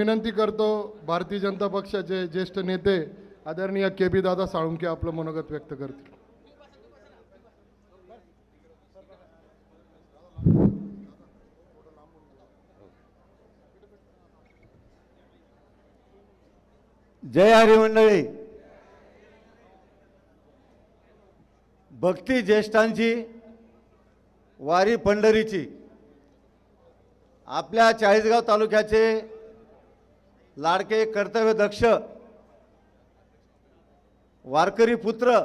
विनंती करतो भारतीय जनता पक्षाचे ज्येष्ठ नेते आदरणीय के बी दादा साळुंके आपलं मनोगत व्यक्त करतील. जय हरी मंडळी. भक्ती ज्येष्ठांची वारी पंढरीची आपल्या चाळीसगाव तालुक्याचे लाडके कर्तव्य दक्ष वारकरी पुत्र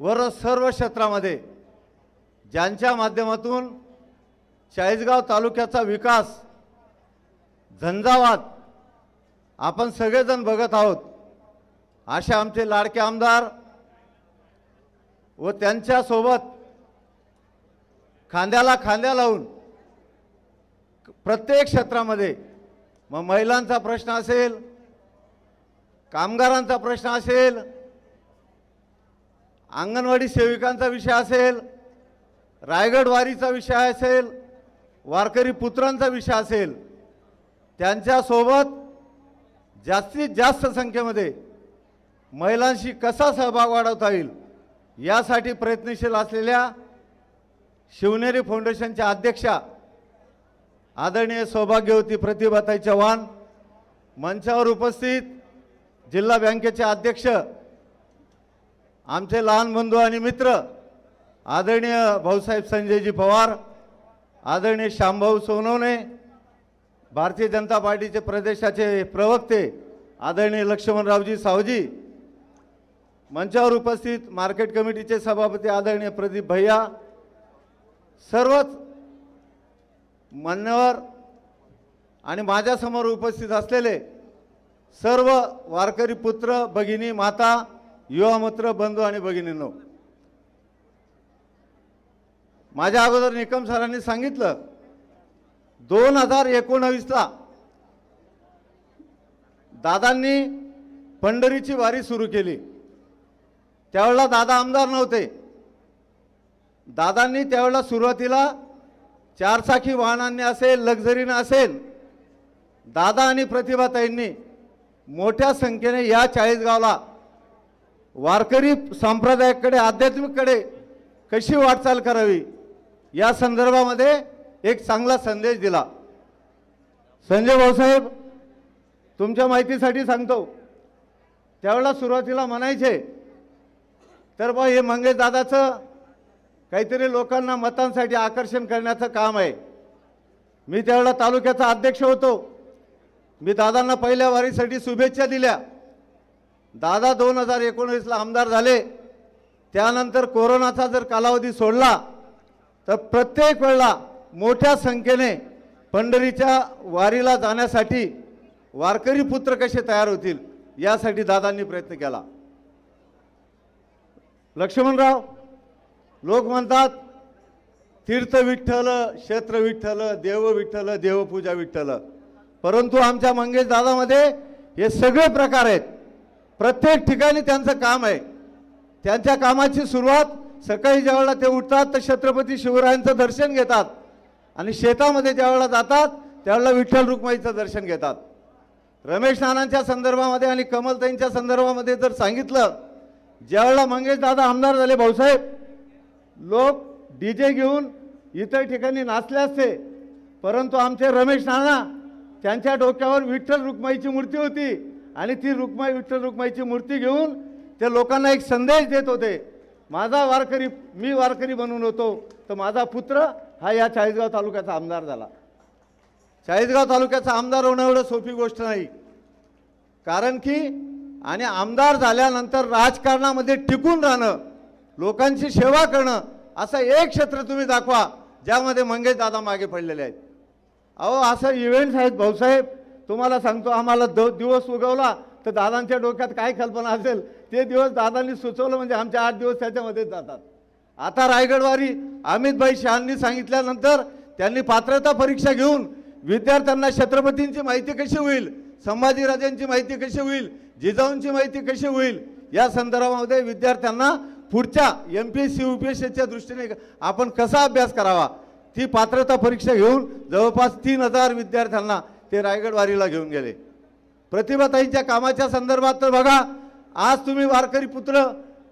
वर सर्व क्षेत्रामध्ये ज्यांच्या माध्यमातून चाळीसगाव तालुक्याचा विकास झंझावात आपण सगळेजण बघत आहोत असे आमचे लाडके आमदार व त्यांच्यासोबत खांद्याला खांद्या लावून प्रत्येक क्षेत्रामध्ये मग महिलांचा प्रश्न असेल कामगारांचा प्रश्न असेल अंगणवाडी सेविकांचा विषय असेल रायगड वारीचा विषय असेल वारकरी पुत्रांचा विषय असेल त्यांच्यासोबत जास्तीत जास्त संख्येमध्ये महिलांशी कसा सहभाग वाढवता येईल यासाठी प्रयत्नशील असलेल्या शिवनेरी फाउंडेशनच्या अध्यक्षा आदरणीय सौभाग्यवती प्रतिभाताई चव्हाण मंचावर उपस्थित जिल्हा बँकेचे अध्यक्ष आमचे लहान बंधू आणि मित्र आदरणीय भाऊसाहेब संजयजी पवार आदरणीय श्यामभाऊ सोनवणे भारतीय जनता पार्टीचे प्रदेशाचे प्रवक्ते आदरणीय लक्ष्मणरावजी सावजी मंचावर उपस्थित मार्केट कमिटीचे सभापती आदरणीय प्रदीप भैया सर्वच मान्यवर आणि माझ्यासमोर उपस्थित असलेले सर्व वारकरी पुत्र भगिनी माता युवा मित्र बंधू आणि भगिनींनो. माझ्या अगोदर निकम सरांनी सांगितलं दोन हजार एकोणावीसला दादांनी पंढरीची वारी सुरू केली. त्यावेळेला दादा आमदार नव्हते. दादांनी त्यावेळेला सुरुवातीला चारचाकी वाहनांनी असेल लक्झरीनं असेल दादा आणि प्रतिभाताईंनी मोठ्या संख्येने या चाळीसगावला वारकरी संप्रदायाकडे आध्यात्मिककडे कशी वाटचाल करावी या संदर्भामध्ये एक चांगला संदेश दिला. संजय भाऊसाहेब तुमच्या माहितीसाठी सांगतो. त्यावेळेला सुरुवातीला म्हणायचे तर बा हे मंगेश दादाचं काहीतरी लोकांना मतांसाठी आकर्षण करण्याचं काम आहे. मी त्यावेळेला तालुक्याचा अध्यक्ष होतो. मी दादांना पहिल्या वारीसाठी शुभेच्छा दिल्या. दादा दोन हजार एकोणीसला आमदार झाले. त्यानंतर कोरोनाचा जर कालावधी सोडला तर प्रत्येक वेळेला मोठ्या संख्येने पंढरीच्या वारीला जाण्यासाठी वारकरी पुत्र कसे तयार होतील यासाठी दादांनी प्रयत्न केला. लक्ष्मणराव लोक म्हणतात तीर्थ विठ्ठल क्षेत्र विठ्ठल देव विठ्ठल देवपूजा विठ्ठल. परंतु आमच्या मंगेश दादामध्ये हे सगळे प्रकार आहेत. प्रत्येक ठिकाणी त्यांचं काम आहे. त्यांच्या कामाची सुरुवात सकाळी ज्यावेळेला ते उठतात तर छत्रपती शिवरायांचं दर्शन घेतात. आणि शेतामध्ये ज्यावेळेला जातात त्यावेळेला विठ्ठल रुक्माईचं दर्शन घेतात. रमेश नानांच्या संदर्भामध्ये आणि कमलताईंच्या संदर्भामध्ये जर सांगितलं ज्यावेळेला मंगेश दादा आमदार झाले भाऊसाहेब लोक डी जे घेऊन इतर ठिकाणी नाचले असते. परंतु आमचे रमेश नाना त्यांच्या डोक्यावर विठ्ठल रुक्माईची मूर्ती होती आणि ती रुक्माई विठ्ठल रुक्माईची मूर्ती घेऊन ते लोकांना एक संदेश देत होते. माझा वारकरी मी वारकरी बनून होतो. तर माझा पुत्र हा या चाळीसगाव तालुक्याचा आमदार झाला. चाळीसगाव तालुक्याचा आमदार होणं एवढं सोपी गोष्ट नाही. कारण की आणि आमदार झाल्यानंतर राजकारणामध्ये टिकून राहणं लोकांची सेवा करणं असं एक क्षेत्र तुम्ही दाखवा ज्यामध्ये मंगेश दादा मागे पडलेले आहेत. अहो असं इव्हेंट्स आहेत भाऊसाहेब. तुम्हाला सांगतो आम्हाला दो दिवस उगवला तर दादांच्या डोक्यात काय कल्पना असेल? ते दिवस दादांनी सुचवलं म्हणजे आमचे आठ दिवस त्याच्यामध्येच जातात. आता रायगडवारी अमितभाई शहांनी सांगितल्यानंतर त्यांनी पात्रता परीक्षा घेऊन विद्यार्थ्यांना छत्रपतींची माहिती कशी होईल संभाजीराजांची माहिती कशी होईल जिजाऊंची माहिती कशी होईल या संदर्भामध्ये विद्यार्थ्यांना पुढच्या M P S C U P S सीच्या दृष्टीने आपण कसा अभ्यास करावा ती पात्रता परीक्षा घेऊन जवळपास तीन हजार विद्यार्थ्यांना ते रायगड वारीला घेऊन गेले. प्रतिभाताईंच्या कामाच्या संदर्भात तर बघा आज तुम्ही वारकरी पुत्र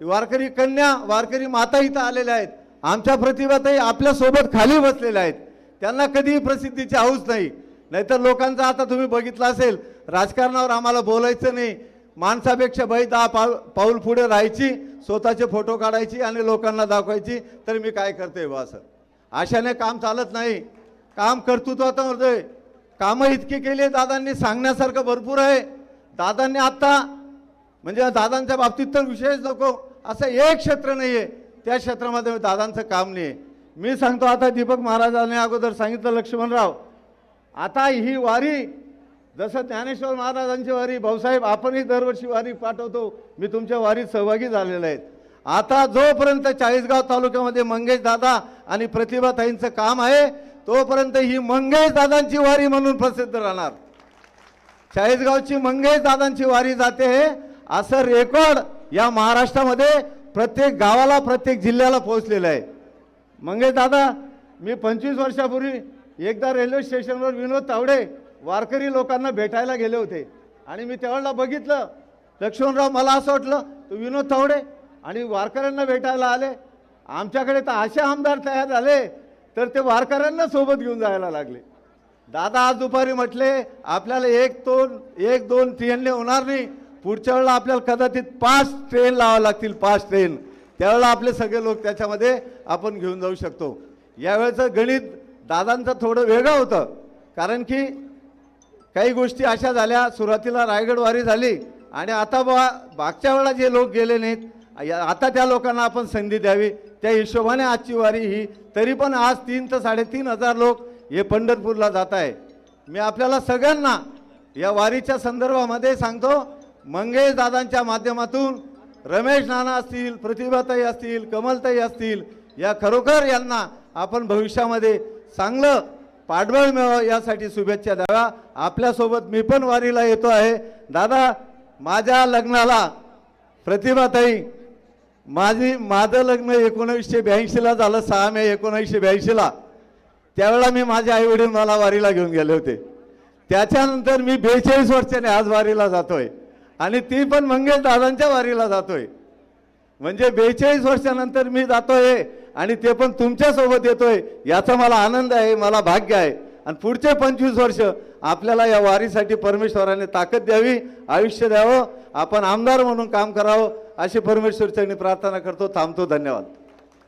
वारकरी कन्या वारकरी माता इथं आलेल्या आहेत. आमच्या प्रतिभाताई आपल्यासोबत खाली बसलेल्या आहेत. त्यांना कधीही प्रसिद्धीची हौस नाही. नाहीतर लोकांचा आता तुम्ही बघितलं असेल राजकारणावर आम्हाला बोलायचं नाही. माणसापेक्षा बाई दहा पाव पाऊल पुढे राहायची स्वतःचे फोटो काढायची आणि लोकांना दाखवायची तर मी काय करते बा असं. अशाने काम चालत नाही. काम कर्तृत्वात होतंय कामं इतकी केली दादांनी सांगण्यासारखं भरपूर आहे. दादांनी आत्ता म्हणजे दादांच्या बाबतीत तर विशेष नको असं एक क्षेत्र नाही आहे त्या क्षेत्रामध्ये दादांचं काम नाही आहे मी सांगतो आता दीपक महाराजांनी अगोदर सांगितलं लक्ष्मणराव आता ही वारी जसं ज्ञानेश्वर महाराजांची वारी भाऊसाहेब आपणही दरवर्षी वारी पाठवतो. मी तुमच्या वारीत सहभागी झालेलो आहेत आता जोपर्यंत चाळीसगाव तालुक्यामध्ये मंगेश दादा आणि प्रतिभाताईंचं काम आहे तोपर्यंत ही मंगेश दादांची वारी म्हणून प्रसिद्ध राहणार. चाळीसगावची मंगेश दादांची वारी जाते असं रेकॉर्ड या महाराष्ट्रामध्ये प्रत्येक गावाला प्रत्येक जिल्ह्याला पोहोचलेलं आहे. मंगेश दादा मी पंचवीस वर्षापूर्वी एकदा रेल्वे स्टेशनवर विनोद तावडे वारकरी लोकांना भेटायला गेले होते. आणि मी त्यावेळेला बघितलं. लक्ष्मणराव मला असं वाटलं तू विनोद तावडे आणि वारकऱ्यांना भेटायला आले. आमच्याकडे तर असे आमदार तयार झाले तर ते वारकऱ्यांना सोबत घेऊन जायला लागले. दादा आज दुपारी म्हटले आपल्याला एक दोन एक दोन ट्रेनने होणार नाही. पुढच्या वेळेला आपल्याला कदाचित पाच ट्रेन लावावं लागतील पाच ट्रेन. त्यावेळेला आपले सगळे लोक त्याच्यामध्ये आपण घेऊन जाऊ शकतो. यावेळेचं गणित दादांचं थोडं वेगळं होतं. कारण की काही गोष्टी अशा झाल्या सुरुवातीला रायगड वारी झाली आणि आता बा मागच्या वेळा जे लोक गेले नाहीत या- आता त्या लोकांना आपण संधी द्यावी. त्या हिशोबाने आजची वारी ही तरी पण आज तीन ते साडेतीन हजार लोक हे पंढरपूरला जात आहे. मी आपल्याला सगळ्यांना या वारीच्या संदर्भामध्ये सांगतो मंगेश दादांच्या माध्यमातून रमेश नाना असतील प्रतिभाताई असतील कमलताई असतील या खरोखर यांना आपण भविष्यामध्ये चांगलं पाठबळ मिळावं यासाठी शुभेच्छा द्याव्या. आपल्यासोबत मी पण वारीला येतो आहे. दादा माझ्या लग्नाला प्रतिभाताई माझी माझं लग्न एकोणीसशे ब्याऐंशीला झालं सहा मे एकोणीसशे ब्याऐंशीला. त्यावेळेला मी माझे आई वडील मला वारीला घेऊन गेले होते. त्याच्यानंतर मी बेचाळीस वर्षाने आज वारीला जातोय. आणि ती पण मंगेश दादांच्या वारीला जातोय. म्हणजे बेचाळीस वर्षानंतर मी जातोय. आणि ते पण तुमच्यासोबत येतोय. याचा मला आनंद आहे मला भाग्य आहे. आणि पुढचे पंचवीस वर्ष आपल्याला या वारीसाठी परमेश्वराने ताकद द्यावी आयुष्य द्यावं. आपण आमदार म्हणून काम करावं अशी परमेश्वरच्यांनी प्रार्थना करतो. थांबतो. धन्यवाद.